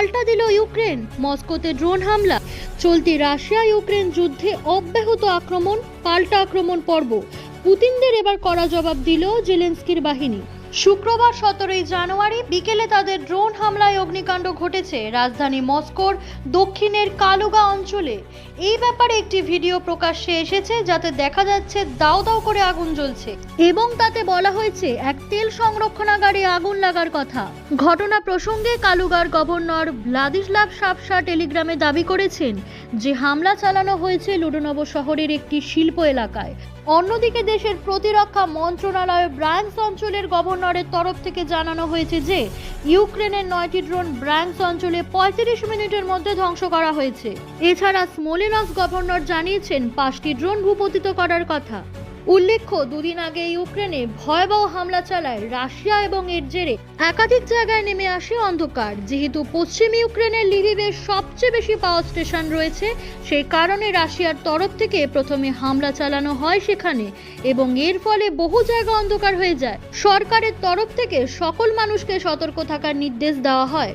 পাল্টা দিল Ukraine. মস্কোতে drone হামলা। চলতি রাশিয়া ইউক্রেন যুদ্ধে অব্যাহত আক্রমণ, পাল্টা আক্রমণ পর্ব। পুতিনদের এবার কড়া জবাব দিল জেলেন্সকির বাহিনী। শুক্রবার সতেরোই জানুয়ারি বিকেলে তাদের ড্রোন হামলায় অগ্নিকাণ্ড ঘটেছে রাজধানী মস্কোর দক্ষিণের কালুগা অঞ্চলে। এই ব্যাপারে একটি ভিডিও প্রকাশ্যে এসেছে যাতে দেখা যাচ্ছে দাও দাও করে আগুন জ্বলছে এবং তাতে বলা হয়েছে, এক তেল সংরক্ষণাগারে আগুন লাগার কথা। ঘটনা প্রসঙ্গে কালুগার গভর্নর ভ্লাদিস্লাভ সাপসা টেলিগ্রামে দাবি করেছেন যে, হামলা চালানো হয়েছে লুডোনব শহরের একটি শিল্প এলাকায়। অন্যদিকে দেশের প্রতিরক্ষা মন্ত্রণালয় ব্রান্স অঞ্চলের গভর্নরের তরফ থেকে জানানো হয়েছে যে, ইউক্রেনের নয়টি ড্রোন ব্রান্স অঞ্চলে পঁয়ত্রিশ মিনিটের মধ্যে ধ্বংস করা হয়েছে। এছাড়া স্মোলেনস গভর্নর জানিয়েছেন, পাঁচটি ড্রোন ভূপতিত করার কথা। উল্লেখ্য, দুদিন আগে ইউক্রেনে ভয়াবহ হামলা চালায় রাশিয়া এবং এর জেরে। একাধিক জায়গায় নেমে আসে অন্ধকার। যেহেতু পশ্চিম ইউক্রেনের লিভিভের সবচেয়ে বেশি পাওয়ার স্টেশন রয়েছে সেই কারণে রাশিয়ার তরফ থেকে প্রথমে হামলা চালানো হয় সেখানে এবং এর ফলে বহু জায়গা অন্ধকার হয়ে যায়। সরকারের তরফ থেকে সকল মানুষকে সতর্ক থাকার নির্দেশ দেওয়া হয়।